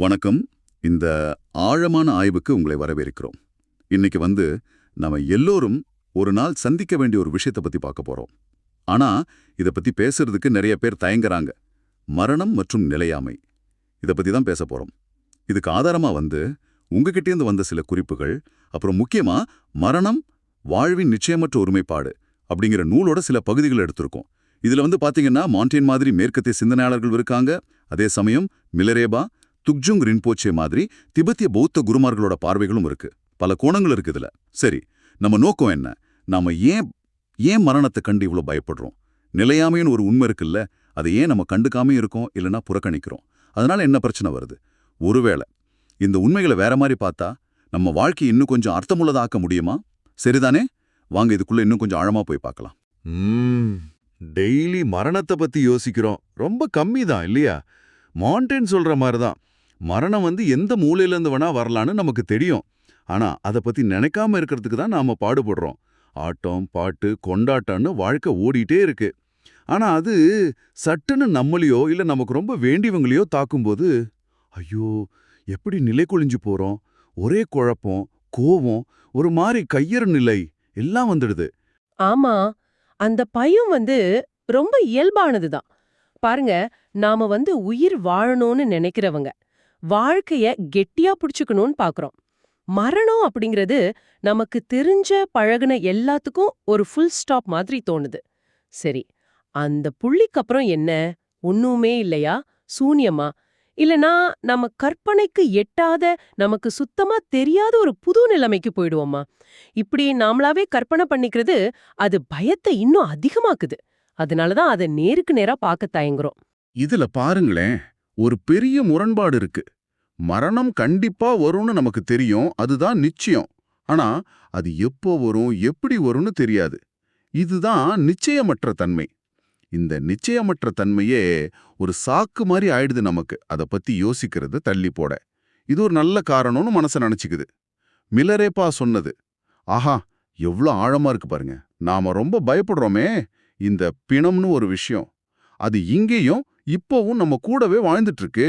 வணக்கம். இந்த ஆழமான ஆய்வுக்கு உங்களை வரவேற்கிறோம். இன்னைக்கு வந்து நம்ம எல்லோரும் ஒரு நாள் சந்திக்க வேண்டிய ஒரு விஷயத்தை பத்தி பார்க்க போறோம். ஆனா இத பத்தி பேசுறதுக்கு நிறைய பேர் தயங்குறாங்க. மரணம் மற்றும் நிலையாமை. இத பத்தி தான் பேச போறோம். இதுக்கு ஆதாரமா வந்து உங்ககிட்டேருந்து வந்த சில குறிப்புகள் அப்புறம் முக்கியமா மரணம் வாழ்வின் நிச்சயமற்ற ஒருமைப்பாடு அப்படிங்கிற நூலோட சில பகுதிகள் எடுத்திருக்கோம். இதுல வந்து பாத்தீங்கன்னா மாண்டேன் மாதிரி மேற்கத்திய சிந்தனையாளர்கள் இருக்காங்க. அதே சமயம் மிலரேபா துக்ஜுங் ரின்போச்சே மாதிரி திபெத்திய பௌத்த குருமார்களோட பார்வைகளும் இருக்கு. பல கோணங்கள் இருக்கு இதுல. சரி நம்ம நோக்கம் என்ன? நாம ஏன் ஏன் மரணத்தை கண்டு இவ்ளோ பயப்படுறோம்? நிலையாமைன்னு ஒரு உண்மை இருக்குல்ல அதை ஏன் நம்ம கண்டுக்காம இருக்கோம் இல்லைன்னா புறக்கணிக்கிறோம்? அதனால என்ன பிரச்சனை வருது? ஒருவேளை இந்த உண்மைகளை வேற மாதிரி பார்த்தா நம்ம வாழ்க்கையை இன்னும் கொஞ்சம் அர்த்தமுள்ளதாக்க முடியுமா? சரிதானே? வாங்க இதுக்குள்ள இன்னும் கொஞ்சம் ஆழமா போய் பார்க்கலாம். டெய்லி மரணத்தை பத்தி யோசிக்கிறோம். ரொம்ப கம்மி தான் இல்லையா? மாண்டேன் சொல்ற மாதிரி தான் மரணம் வந்து எந்த மூலையிலேருந்து வேணா வரலான்னு நமக்கு தெரியும். ஆனா அதை பத்தி நினைக்காம இருக்கிறதுக்கு தான் நாம பாடுபடுறோம். ஆட்டம் பாட்டு கொண்டாட்டம்னு வாழ்க்கை ஓடிட்டே இருக்கு. ஆனா அது சட்டுன்னு நம்மளையோ இல்ல நமக்கு ரொம்ப வேண்டியவங்களையோ தாக்கும்போது ஐயோ எப்படி நிலை குழிஞ்சு போறோம்? ஒரே குழப்பம் கோவம் ஒரு மாதிரி கையறு நிலை எல்லாம் வந்துடுது. ஆமா அந்த பயம் வந்து ரொம்ப இயல்பானதுதான் பாருங்க நாம வந்து உயிர் வாழணும்னு நினைக்கிறவங்க. வாழ்க்கைய கெட்டியா புடிச்சுக்கணும்னு பாக்குறோம். மரணம் அப்படிங்கிறது நமக்கு தெரிஞ்ச பழகுன எல்லாத்துக்கும் ஒரு ஃபுல் ஸ்டாப் மாதிரி தோணுது. சரி அந்த புள்ளிக்கு அப்புறம் என்ன? ஒண்ணுமே இல்லையா? சூன்யமா? இல்லனா நம்ம கற்பனைக்கு எட்டாத நமக்கு சுத்தமா தெரியாத ஒரு புது நிலைமைக்கு போயிடுவோமா? இப்படி நாமளாவே கற்பனை பண்ணிக்கிறது அது பயத்தை இன்னும் அதிகமாக்குது. அதனாலதான் அதை நேருக்கு நேரா பார்க்க தயங்குறோம். இதுல பாருங்களேன். ஒரு பெரிய முரண்பாடு இருக்கு. மரணம் கண்டிப்பா வரும்னு நமக்கு தெரியும். அதுதான் நிச்சயம். ஆனா அது எப்போ வரும் எப்படி வரும்னு தெரியாது. இதுதான் நிச்சயமற்ற தன்மை. இந்த நிச்சயமற்ற தன்மையே ஒரு சாக்கு மாதிரி ஆயிடுது நமக்கு. அதை பத்தி யோசிக்கிறது தள்ளி போட. இது ஒரு நல்ல காரணம்னு மனசை நினச்சிக்குது. மிலரேப்பா சொன்னது. ஆஹா எவ்வளோ ஆழமா இருக்கு பாருங்க. நாம ரொம்ப பயப்படுறோமே. இந்த பிணம்னு ஒரு விஷயம். அது இங்கேயும் இப்போவும் நம்ம கூடவே வாழ்ந்துட்டு இருக்கு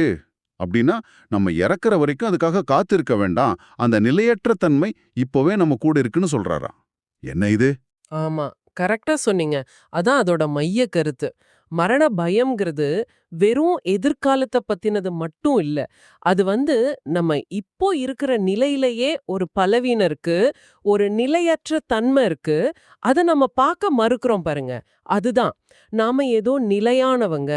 அப்படின்னா நம்ம இறக்குற வரைக்கும் அதுக்காக காத்திருக்க வேண்டாம். அந்த நிலையற்ற தன்மை இப்போவே நம்ம கூட இருக்குன்னு சொல்றாராம். என்ன இது? ஆமா கரெக்டா சொன்னீங்க. அதான் அதோட மைய கருத்து. மரண பயம்ங்கிறது வெறும் எதிர்காலத்தை பத்தினது மட்டும் இல்ல. அது வந்து நம்ம இப்போ இருக்கிற நிலையிலேயே ஒரு பலவீனம் இருக்கு ஒரு நிலையற்ற தன்மை இருக்கு. அதை நம்ம பார்க்க மறுக்கிறோம் பாருங்க. அதுதான். நாம ஏதோ நிலையானவங்க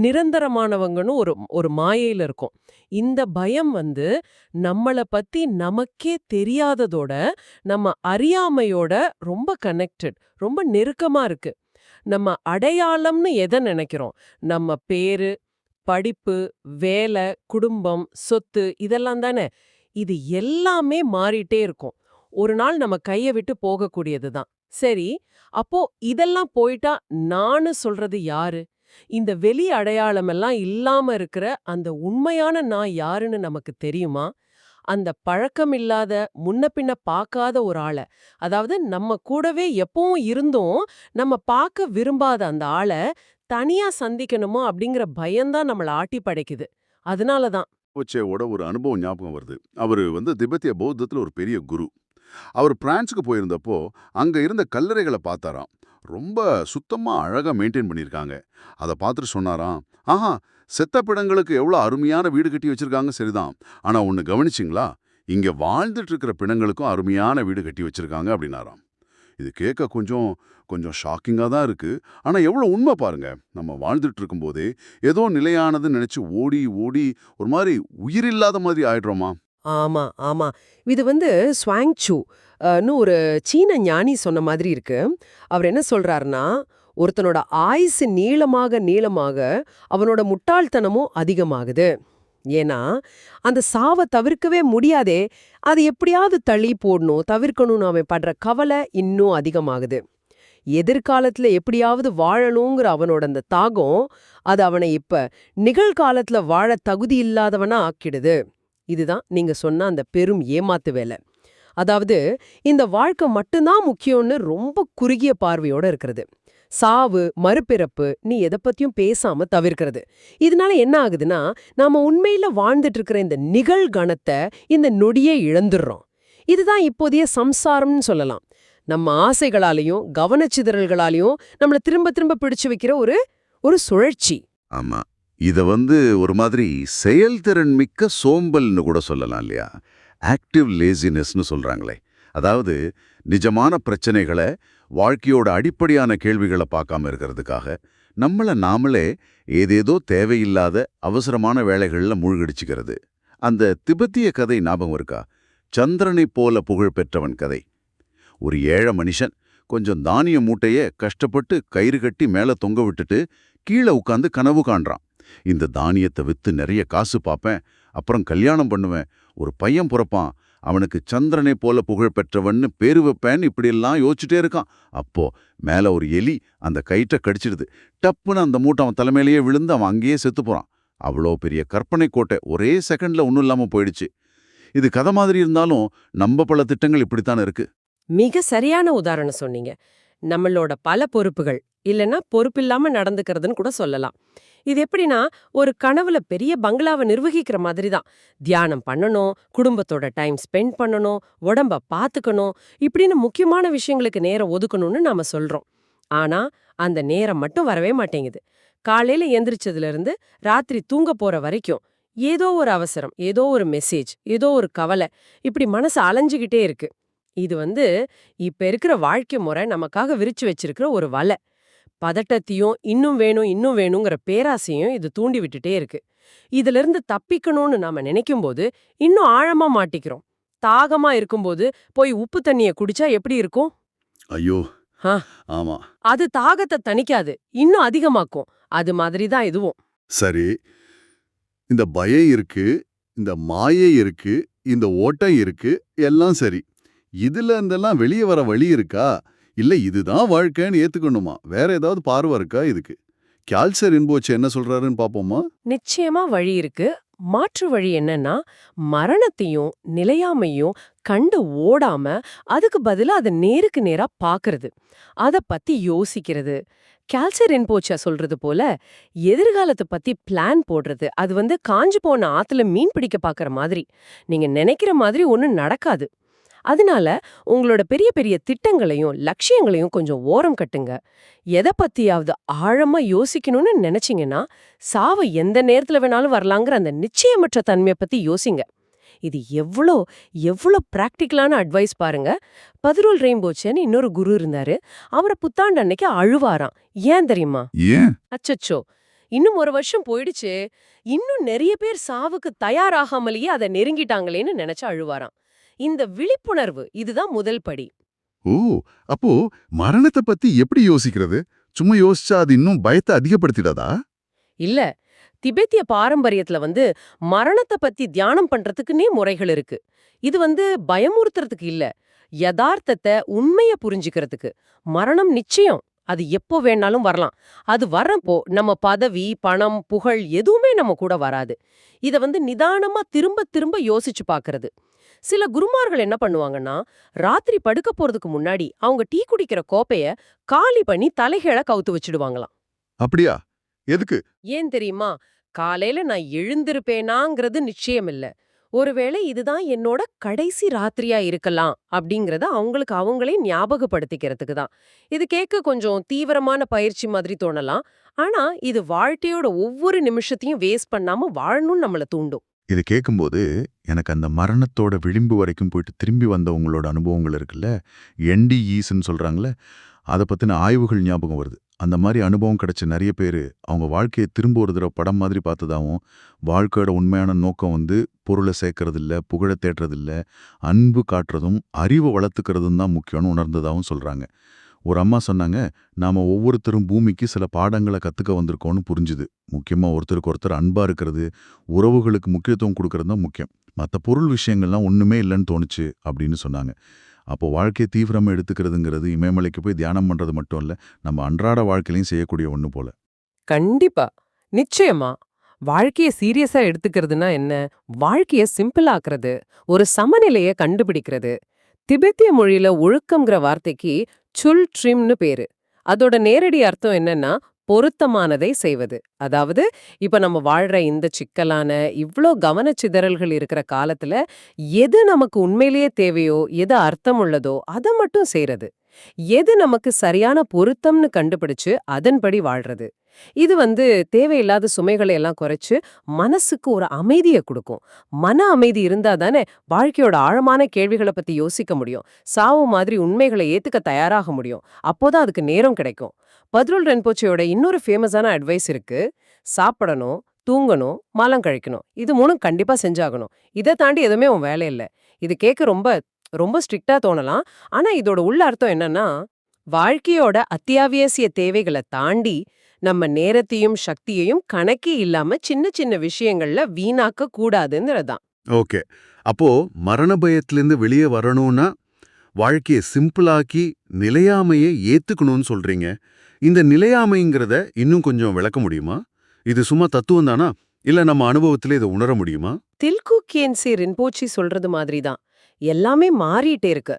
நிரந்தரமானவங்கன்னு ஒரு ஒரு மாயையில இருக்கோம். இந்த பயம் வந்து நம்மள பத்தி நமக்கே தெரியாததோட நம்ம அறியாமையோட ரொம்ப கனெக்டட் ரொம்ப நெருக்கமா இருக்கு. நம்ம அடையாளம்னு எதை நினைக்கிறோம்? நம்ம பேரு படிப்பு வேலை குடும்பம் சொத்து இதெல்லாம் தானே? இது எல்லாமே மாறிட்டே இருக்கும். ஒரு நாள் நம்ம கைய விட்டு போகக்கூடியது தான். சரி அப்போ இதெல்லாம் போயிட்டா நானு சொல்றது யாரு? இந்த வெளி அடையாளமெல்லாம் இல்லாம இருக்கிற அந்த உண்மையான நான் யாருன்னு நமக்கு தெரியுமா? அந்த பழக்கம் இல்லாத முன்ன பின்ன பார்க்காத ஒரு ஆளை. அதாவது நம்ம கூடவே எப்பவும் இருந்தும் நம்ம பார்க்க விரும்பாத அந்த ஆளை தனியா சந்திக்கணுமோ அப்படிங்கிற பயம்தான் நம்மளை ஆட்டி படைக்குது. அதனால தான். ஓச்சேவோட ஒரு அனுபவம் ஞாபகம் வருது. அவர் வந்து திபெத்திய பௌத்தத்தில் ஒரு பெரிய குரு. அவர் பிரான்ஸுக்கு போயிருந்தப்போ அங்கே இருந்த கல்லறைகளை பார்த்தாராம். ரொம்ப சுத்தமாக அழகாக மெயின்டைன் பண்ணியிருக்காங்க. அதை பார்த்துட்டு சொன்னாராம் ஆஹா செத்த பிணங்களுக்கு எவ்வளோ அருமையான வீடு கட்டி வச்சிருக்காங்க சரிதான். ஆனா ஒன்று கவனிச்சிங்களா? இங்க வாழ்ந்துட்டு இருக்கிற பிணங்களுக்கும் அருமையான வீடு கட்டி வச்சிருக்காங்க அப்படின்னாராம். இது கேட்க கொஞ்சம் கொஞ்சம் ஷாக்கிங்காக தான் இருக்கு. ஆனா எவ்வளோ உண்மை பாருங்க. நம்ம வாழ்ந்துட்டு இருக்கும்போதே ஏதோ நிலையானதுன்னு நினைச்சு ஓடி ஓடி ஒரு மாதிரி உயிரில்லாத மாதிரி ஆயிடுறோமா? ஆமா ஆமா. இது வந்து ஸ்வாங் சூ ன்னு ஒரு சீன ஞானி சொன்ன மாதிரி இருக்கு. அவர் என்ன சொல்றாருன்னா ஒருத்தனோட ஆயுசு நீளமாக நீளமாக அவனோட முட்டாள்தனமும் அதிகமாகுது. ஏன்னா அந்த சாவை தவிர்க்கவே முடியாதே அது எப்படியாவது தள்ளி போடணும் தவிர்க்கணும்னு அவன் படுற கவலை இன்னும் அதிகமாகுது. எதிர்காலத்துல எப்படியாவது வாழணுங்கிற அவனோட அந்த தாகம் அது அவனை இப்ப நிகழ்காலத்துல வாழ தகுதி இல்லாதவனா ஆக்கிடுது. இதுதான் நீங்க சொன்ன அந்த பெரும் ஏமாத்து வேலை. அதாவது இந்த வாழ்க்கை மட்டும்தான் முக்கியம்னு ரொம்ப குறுகிய பார்வையோட இருக்கிறது. சாவு மறுபிறப்பு நீ எதை பத்தியும் பேசாம தவிர்க்கிறது. இதனால என்ன ஆகுதுன்னா நாம உண்மையில வாழ்ந்துட்டு இருக்கிற இந்த நிகழ்கணத்தை இந்த நொடியே இழந்துடுறோம். இதுதான் இப்போதைய சம்சாரம்னு சொல்லலாம். நம்ம ஆசைகளாலையும் கவனச்சிதறல்களாலையும் நம்மள திரும்ப திரும்ப பிடிச்சு வைக்கிற ஒரு ஒரு சுழற்சி. ஆமா. இத வந்து ஒரு மாதிரி செயல்திறன் மிக்க சோம்பல்னு கூட சொல்லலாம் இல்லையா? ஆக்டிவ் லேசினஸ்னு சொல்றாங்களே. அதாவது நிஜமான பிரச்சனைகளை வாழ்க்கையோட அடிப்படையான கேள்விகளை பார்க்காம இருக்கிறதுக்காக நம்மள நாமளே ஏதேதோ தேவையில்லாத அவசரமான வேலைகள்ல மூழ்கடிச்சுக்கிறது. அந்த திபெத்திய கதை ஞாபகம் இருக்கா? சந்திரனைப் போல புகழ் பெற்றவன் கதை. ஒரு ஏழை மனுஷன் கொஞ்சம் தானிய மூட்டைய கஷ்டப்பட்டு கயிறு கட்டி மேல தொங்க விட்டுட்டு கீழே உட்காந்து கனவு காண்றான். இந்த தானியத்தை வித்து நிறைய காசு பார்ப்பேன் அப்புறம் கல்யாணம் பண்ணுவேன் ஒரு பையன் பிறப்பான் அவனுக்கு சந்திரனை போல புகழ் பெற்றவன்னு பேரு வைப்பேன் இப்படியெல்லாம் யோசிச்சுட்டே இருக்கான். அப்போ மேல ஒரு எலி அந்த கயிற்றை கடிச்சிடுது. டப்புன்னு அந்த மூட்டை அவன் தலைமையிலேயே விழுந்து அவன் அங்கேயே செத்து போறான். அவ்வளோ பெரிய கற்பனை கோட்டை ஒரே செகண்ட்ல ஒன்றும் இல்லாம போயிடுச்சு. இது கதை மாதிரி இருந்தாலும் நம்ம பல திட்டங்கள் இப்படித்தான் இருக்கு. மிக சரியான உதாரணம் சொன்னீங்க. நம்மளோட பல பொறுப்புகள் இல்லைன்னா பொறுப்பில்லாம நடந்துக்கிறதுன்னு கூட சொல்லலாம். இது எப்படின்னா ஒரு கனவுல பெரிய பங்களாவை நிர்வகிக்கிற மாதிரி தான் தியானம் பண்ணணும் குடும்பத்தோட டைம் ஸ்பெண்ட் பண்ணணும் உடம்ப பாத்துக்கணும் இப்படின்னு முக்கியமான விஷயங்களுக்கு நேரம் ஒதுக்கணும்னு நாம சொல்றோம். ஆனா அந்த நேரம் மட்டும் வரவே மாட்டேங்குது. காலையில எந்திரிச்சதுல இருந்து ராத்திரி தூங்க போற வரைக்கும் ஏதோ ஒரு அவசரம் ஏதோ ஒரு மெசேஜ் ஏதோ ஒரு கவலை இப்படி மனசு அலைஞ்சுகிட்டே இருக்கு. இது வந்து இப்ப இருக்கிற வாழ்க்கை முறை நமக்காக விரிச்சு வச்சிருக்கிற ஒரு வலை. பதட்டத்தையும் இன்னும் வேணும் இன்னும் வேணுங்கிற பேராசையும் இது தூண்டி விட்டுட்டே இருக்கு. இதுல இருந்து தப்பிக்கணும்னு நாம நினைக்கும் போது இன்னும் ஆழமா மாட்டிக்கிறோம். தாகமா இருக்கும்போது போய் உப்பு தண்ணிய குடிச்சா எப்படி இருக்கும்? ஐயோ. ஆமா. அது தாகத்தை தணிக்காது இன்னும் அதிகமாக்கும். அது மாதிரி தான் இதுவும். சரி. இந்த பயம் இருக்கு இந்த மாயை இருக்கு இந்த ஓட்டம் இருக்கு எல்லாம் சரி. இதுல இருந்தெல்லாம் வெளியே வர வழி இருக்கா? இல்ல இதுதான் வாழ்க்கைன்னு ஏத்துக்கணுமா? வேற ஏதாவது பார்வை இருக்கா இதுக்கு? கேல்சர் இன்போச்சு என்ன சொல்றாருன்னு பாப்போமா? நிச்சயமா வழி இருக்கு. மாற்று வழி என்னன்னா மரணத்தையும் நிலையாமையும் கண்டு ஓடாம அதுக்கு பதிலா அதை நேருக்கு நேரா பாக்குறது. அத பத்தி யோசிக்கிறது. கேல்சர் என்போச்சா சொல்றது போல எதிர்காலத்தை பத்தி பிளான் போடுறது. அது வந்து காஞ்சு போன ஆத்துல மீன் பிடிக்க பாக்குற மாதிரி. நீங்க நினைக்கிற மாதிரி ஒண்ணும் நடக்காது. அதனால உங்களோட பெரிய பெரிய திட்டங்களையும் லட்சியங்களையும் கொஞ்சம் ஓரம் கட்டுங்க. எதை பத்தியாவது ஆழமா யோசிக்கணும்னு நினைச்சீங்கன்னா சாவு எந்த நேரத்துல வேணாலும் வரலாங்கிற அந்த நிச்சயமற்ற தன்மையை பத்தி யோசிங்க. இது எவ்வளோ எவ்வளோ பிராக்டிக்கலான அட்வைஸ் பாருங்க. பதிரோல் ரெயின்போச்சேன்னு இன்னொரு குரு இருந்தாரு. அவரை புத்தாண்டு அன்னைக்கு அழுவாராம். ஏன் தெரியுமா? அச்சச்சோ! இன்னும் ஒரு வருஷம் போயிடுச்சு. இன்னும் நிறைய பேர் சாவுக்கு தயாராகாமலேயே அதை நெருங்கிட்டாங்களேன்னு நினைச்சு அழுவாராம். இந்த விழிப்புணர்வு இதுதான் முதல் படி. ஓ அப்போ மரணத்தை பத்தி எப்படி யோசிக்கிறது? சும்மா யோசிச்சா அது இன்னும் பயத்தை அதிகப்படுத்திடாதா? இல்ல திபெத்திய பாரம்பரியத்துல வந்து மரணத்தை பத்தி தியானம் பண்றதுக்குன்னே முறைகள் இருக்கு. இது வந்து பயமுறுத்துறதுக்கு இல்ல யதார்த்தத்தை உண்மைய புரிஞ்சுக்கிறதுக்கு. மரணம் நிச்சயம் அது எப்போ வேணாலும் வரலாம். அது வரப்போ நம்ம பதவி பணம் புகழ் எதுவுமே நம்ம கூட வராது. இத வந்து நிதானமா திரும்ப திரும்ப யோசிச்சு பார்க்கறது சில குருமார்கள் என்ன பண்ணுவாங்கன்னா ராத்திரி படுக்க போறதுக்கு முன்னாடி அவங்க டீ குடிக்கிற கோப்பைய காலி பண்ணி தலைகீழ கவுத்து வச்சிடுவாங்களாம். அப்படியா? எதுக்கு? ஏன் தெரியுமா? காலையில நான் எழுந்திருப்பேனாங்கிறது நிச்சயம் இல்ல. ஒருவேளை இதுதான் என்னோட கடைசி ராத்திரியா இருக்கலாம் அப்படிங்கறத அவங்களுக்கு அவங்களே ஞாபகப்படுத்திக்கிறதுக்கு தான். இது கேட்க கொஞ்சம் தீவிரமான பயிற்சி மாதிரி தோணலாம். ஆனா இது வாழ்க்கையோட ஒவ்வொரு நிமிஷத்தையும் வேஸ்ட் பண்ணாம வாழணும்னு நம்மள தூண்டும். இது கேட்கும்போது எனக்கு அந்த மரணத்தோட விளிம்பு வரைக்கும் போயிட்டு திரும்பி வந்தவங்களோட அனுபவங்கள் இருக்குல்ல? என்டிஇஸ்ன்னு சொல்கிறாங்களே அதை பத்தின ஆய்வுகள் ஞாபகம் வருது. அந்த மாதிரி அனுபவம் கிடைச்ச நிறைய பேர் அவங்க வாழ்க்கையை திரும்ப ஒரு தடவை படம் மாதிரி பார்த்ததாவும் வாழ்க்கையோட உண்மையான நோக்கம் வந்து பொருளை சேர்க்கறதில்ல புகழை தேடுறதில்ல அன்பு காட்டுறதும் அறிவை வளர்த்துக்கிறதும் தான் முக்கியம்னு உணர்ந்ததாகவும் சொல்றாங்க. ஒரு அம்மா சொன்னாங்க நாம ஒவ்வொருத்தரும் பூமிக்கு சில பாடங்களை கத்துக்க வந்திருக்கோம்னு புரிஞ்சுது. முக்கியமா ஒருத்தருக்கு ஒருத்தர் அன்பா இருக்கிறது உறவுகளுக்கு முக்கியத்துவம் கொடுக்கறது தான் முக்கியம். மற்ற பொருள் விஷயங்கள்லாம் ஒண்ணுமே இல்லைன்னு தோணுச்சு அப்படின்னு சொன்னாங்க. அப்போ வாழ்க்கையை தீவிரமா எடுத்துக்கிறதுங்கிறது இமயமலைக்கு போய் தியானம் பண்றது மட்டும் இல்ல நம்ம அன்றாட வாழ்க்கையிலையும் செய்யக்கூடிய ஒண்ணு போல. கண்டிப்பா. நிச்சயமா. வாழ்க்கைய சீரியஸா எடுத்துக்கிறதுனா என்ன? வாழ்க்கைய சிம்பிள் ஆக்குறது ஒரு சமநிலைய கண்டுபிடிக்கிறது. திபெத்திய மொழியில ஒழுக்கம்ங்கிற வார்த்தைக்கு சுல் ட்ரிம்னு பேரு. அதோட நேரடி அர்த்தம் என்னன்னா பொருத்தமானதை செய்வது. அதாவது இப்ப நம்ம வாழ்ற இந்த சிக்கலான இவ்ளோ கவனச்சிதறல்கள் இருக்கிற காலத்துல எது நமக்கு உண்மையிலேயே தேவையோ எது அர்த்தம் உள்ளதோ அதை மட்டும் செய்யறது எது நமக்கு சரியான பொருத்தம்னு கண்டுபிடிச்சு அதன்படி வாழ்றது. இது வந்து தேவையில்லாத சுமைகளை எல்லாம் குறைச்சு மனசுக்கு ஒரு அமைதியை கொடுக்கும். மன அமைதி இருந்தா தானே வாழ்க்கையோட ஆழமான கேள்விகளை பத்தி யோசிக்க முடியும். சாவு மாதிரி உண்மைகளை ஏத்துக்க தயாராக முடியும். அப்போதான் அதுக்கு நேரம் கிடைக்கும். பத்ருல் ரென்போச்சையோட இன்னொரு ஃபேமஸான அட்வைஸ் இருக்கு. சாப்பிடணும் தூங்கணும் மலம் கழிக்கணும். இது மூணும் கண்டிப்பா செஞ்சாகணும். இதை தாண்டி எதுவுமே உன் வேலை இல்ல. இது கேட்க ரொம்ப ரொம்ப ஸ்ட்ரிக்டா தோணலாம். ஆனா இதோட உள்ள அர்த்தம் என்னன்னா வாழ்க்கையோட அத்தியாவசிய தேவைகளை தாண்டி நம்ம நேரத்தையும் சக்தியையும் கணக்கே இல்லாம சின்ன சின்ன விஷயங்கள்ல வீணாக்க கூடாதுங்கிறதான். ஓகே. அப்போ மரண பயத்திலிருந்து வெளியே வரணும்னா வாழ்க்கையை சிம்பிளாக்கி நிலையாமையை ஏத்துக்கணும்னு சொல்றீங்க. இந்த நிலையாமைங்கிறத இன்னும் கொஞ்சம் விளக்க முடியுமா? இது சும்மா தத்துவம் தானா? இல்ல நம்ம அனுபவத்துல இதை உணர முடியுமா? தில்கு கேன்சி ரின்போச்சி சொல்றது மாதிரி தான் எல்லாமே மாறிட்டே இருக்கு.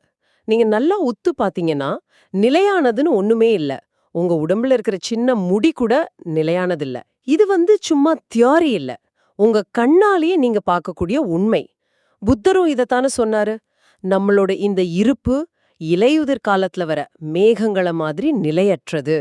நீங்க நல்லா உத்து பாத்தீங்கன்னா நிலையானதுன்னு ஒண்ணுமே இல்ல. உங்க உடம்புல இருக்கிற சின்ன முடி கூட நிலையானதில்ல. இது வந்து சும்மா தியாரி இல்ல. உங்க கண்ணாலேயே நீங்க பார்க்கக்கூடிய உண்மை. புத்தரும் இதைத்தானே சொன்னாரு? நம்மளோட இந்த இருப்பு இலையுதிர் காலத்துல வர மேகங்கள மாதிரி நிலையற்றது.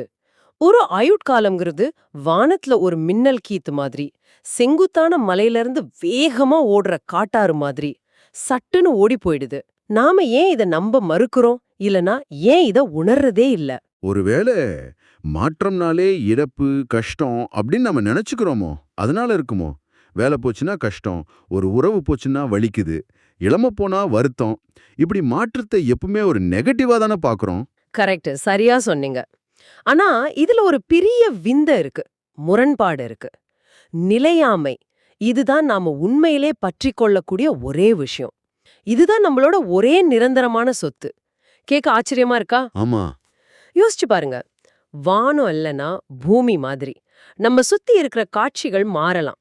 ஒரு அயுட்காலம்ங்கிறது வானத்துல ஒரு மின்னல் கீத்து மாதிரி செங்குத்தான மலையிலிருந்து வேகமா ஓடுற காட்டாறு மாதிரி சட்டுன்னு ஓடி போயிடுது. நாம ஏன் இத நம்ப மறுக்கிறோம்? இல்லனா ஏன் இத உணர்றதே இல்ல. ஒருவேளை மாற்றம்னாலே இழப்பு கஷ்டம் அப்படின்னு நம்ம நினைச்சுக்கிறோமோ அதனால இருக்குமோ? வேலை போச்சுன்னா கஷ்டம் ஒரு உறவு போச்சுன்னா வலிக்குது இளம போனா வருத்தம் இப்படி மாற்றத்தை எப்பவுமே ஒரு நெகட்டிவா தானே பாக்குறோம். கரெக்ட் சரியா சொன்னீங்க. ஆனா இதுல ஒரு பெரிய விந்த இருக்கு முரண்பாடு இருக்கு. நிலையாமை இதுதான் நாம உண்மையிலே பற்றி கொள்ளக்கூடிய ஒரே விஷயம். இதுதான் நம்மளோட ஒரே நிரந்தரமான சொத்து. கேட்க ஆச்சரியமா இருக்கா? ஆமா. யோசிச்சு பாருங்க. வானம் இல்லைன்னா பூமி மாதிரி. நம்ம சுத்தி இருக்கிற காட்சிகள் மாறலாம்.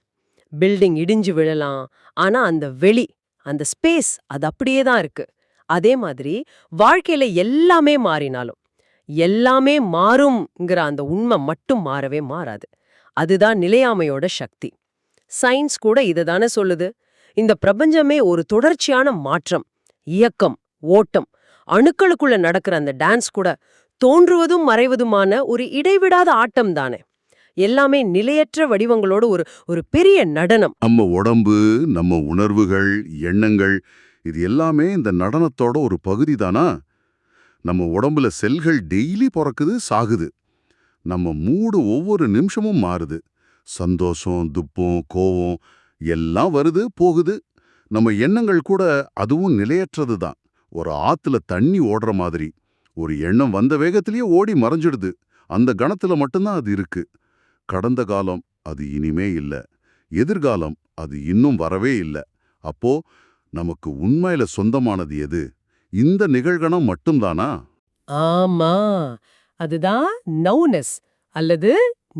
பில்டிங் இடிஞ்சு விழலாம். ஆனா அந்த வெளி அந்த ஸ்பேஸ் அது அப்படியே தான் இருக்கு. அதே மாதிரி வாழ்க்கையில எல்லாமே மாறினாலும் எல்லாமே மாறும்ங்கிற அந்த உண்மை மட்டும் மாறவே மாறாது. அதுதான் நிலையாமையோட சக்தி. சயின்ஸ் கூட இதை தானே சொல்லுது. இந்த பிரபஞ்சமே ஒரு தொடர்ச்சியான மாற்றம் இயக்கம் ஓட்டம் அணுக்களுக்குள்ள நடக்கிற அந்த டான்ஸ் கூட தோன்றுவதும் மறைவதுமான ஒரு இடைவிடாத ஆட்டம் தானே. எல்லாமே நிலையற்ற வடிவங்களோட ஒரு ஒரு பெரிய நடனம். நம்ம உடம்பு நம்ம உணர்வுகள் எண்ணங்கள் இது எல்லாமே இந்த நடனத்தோட ஒரு பகுதி தானா? நம்ம உடம்புல செல்கள் டெய்லி பிறக்குது சாகுது. நம்ம மூடு ஒவ்வொரு நிமிஷமும் மாறுது. சந்தோஷம் துப்பம் கோவம் எல்லாம் வருது போகுது. நம்ம எண்ணங்கள் கூட அதுவும் நிலையற்றது தான். ஒரு ஆத்துல தண்ணி ஓடுற மாதிரி. ஒரு எண்ணம் வந்த வேகத்திலேயே ஓடி மறைஞ்சிடுது. அந்த கணத்துல மட்டும்தான் அது இருக்கு. கடந்த காலம் அது இனிமே இல்ல. எதிர்காலம் அது இன்னும் வரவே இல்ல. அப்போ நமக்கு உண்மையில சொந்தமானது எது? இந்த நிகழ்கணம் மட்டும்தானா? ஆமா. அதுதான் நௌனஸ் அல்லது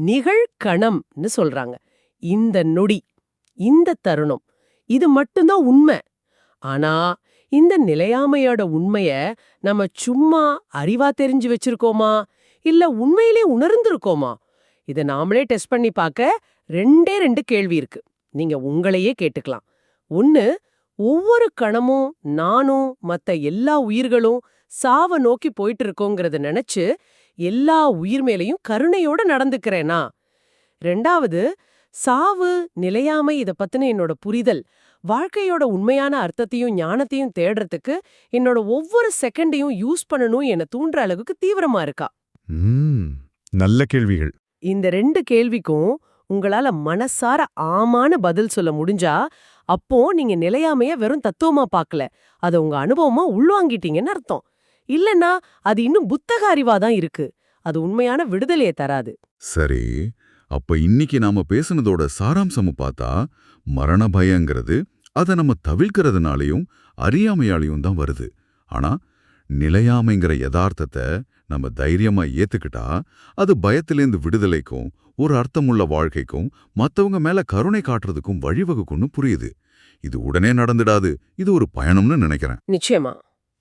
நிகழ்கணம்னு சொல்றாங்க. இந்த நொடி இந்த தருணம் இது மட்டும்தான் உண்மை. ஆனா இந்த நிலையாமையோட உண்மைய நம்ம சும்மா அறிவா தெரிஞ்சு வச்சிருக்கோமா? இல்ல உண்மையிலே உணர்ந்திருக்கோமா? இத நாமளே டெஸ்ட் பண்ணி பார்க்க ரெண்டே ரெண்டு கேள்வி இருக்கு. நீங்க உங்களையே கேட்டுக்கலாம். ஒன்னு ஒவ்வொரு கணமும் நானும் மத்த எல்லா உயிர்களும் சாவ நோக்கி போயிட்டு இருக்கோங்கிறத நினைச்சு எல்லா உயிர் மேலையும் கருணையோட நடந்துக்கிறேனா? ரெண்டாவது சாவு நிலையாமை இத பத்தின என்னோட புரிதல். வாழ்க்கையோட உண்மையான அர்த்தத்தையும் ஞானத்தையும் தேடுறதுக்கு என்னோட ஒவ்வொரு செகண்டையும் யூஸ் பண்ணணும் என தூண்டுற அளவுக்கு தீவிரமா இருக்கா? நல்ல கேள்விகள். இந்த ரெண்டு கேள்விக்கும் உங்களால மனசார ஆமான்னு பதில் சொல்ல முடிஞ்சா அப்போ நீங்க நிலையாமைய வெறும் தத்துவமா பார்க்கல அத உங்க அனுபவமா உள்வாங்கிட்டீங்கன்னு அர்த்தம். இல்லனா அது இன்னும் புத்தக அறிவா தான் இருக்கு. அது உண்மையான விடுதலையை தராது. சரி. அப்ப இன்னைக்கு நாம பேசுனதோட சாராம்சம் பார்த்தா மரண பயங்கிறது அதை நம்ம தவிர்க்கிறதுனாலையும் அறியாமையாலையும் தான் வருது. ஆனா நிலையாமைங்கிற யதார்த்தத்தை நம்ம தைரியமா ஏத்துக்கிட்டா அது பயத்திலேருந்து விடுதலைக்கும் ஒரு அர்த்தமுள்ள வாழ்க்கைக்கும் மத்தவங்க மேல கருணை காட்டுறதுக்கும் வழிவகுக்கும்னு புரியுது. இது உடனே நடந்துடாது. இது ஒரு பயணம்னு நினைக்கிறேன். நிச்சயமா.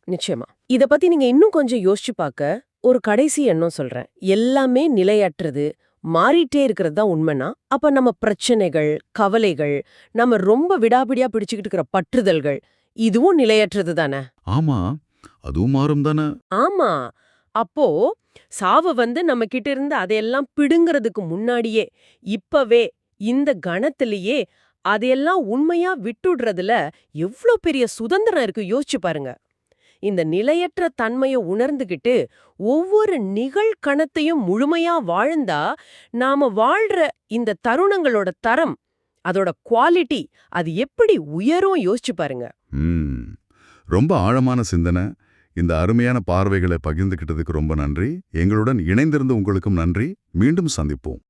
நிச்சயமா. இத பத்தி நீங்க இன்னும் கொஞ்சம் யோசிச்சு பார்க்க ஒரு கடைசி எண்ணம் சொல்றேன். எல்லாமே நிலையற்றது மாறிட்டே இருக்கிறது தான் உண்மைனா அப்ப நம்ம பிரச்சனைகள் கவலைகள் நம்ம ரொம்ப விடாபிடியா பிடிச்சுக்கிட்டு இருக்கிற பற்றுதல்கள் இதுவும் நிலையற்றது தானே? ஆமா அதுவும் மாறும் தானே. ஆமா. அப்போ சாவு வந்து நம்ம கிட்ட இருந்து அதையெல்லாம் பிடுங்கிறதுக்கு முன்னாடியே இப்பவே இந்த கணத்திலேயே அதையெல்லாம் உண்மையா விட்டுடுறதுல எவ்ளோ பெரிய சுதந்திரம் இருக்கு யோசிச்சு பாருங்க. இந்த நிலையற்ற தன்மையை உணர்ந்துகிட்டு ஒவ்வொரு நிகழ்கணத்தையும் முழுமையா வாழ்ந்தா நாம வாழ்ற இந்த தருணங்களோட தரம் அதோட குவாலிட்டி அது எப்படி உயரும் யோசிச்சு பாருங்க. ரொம்ப ஆழமான சிந்தனை. இந்த அருமையான பார்வைகளை பகிர்ந்துகிட்டதுக்கு ரொம்ப நன்றி. எங்களுடன் இணைந்திருந்த உங்களுக்கும் நன்றி. மீண்டும் சந்திப்போம்.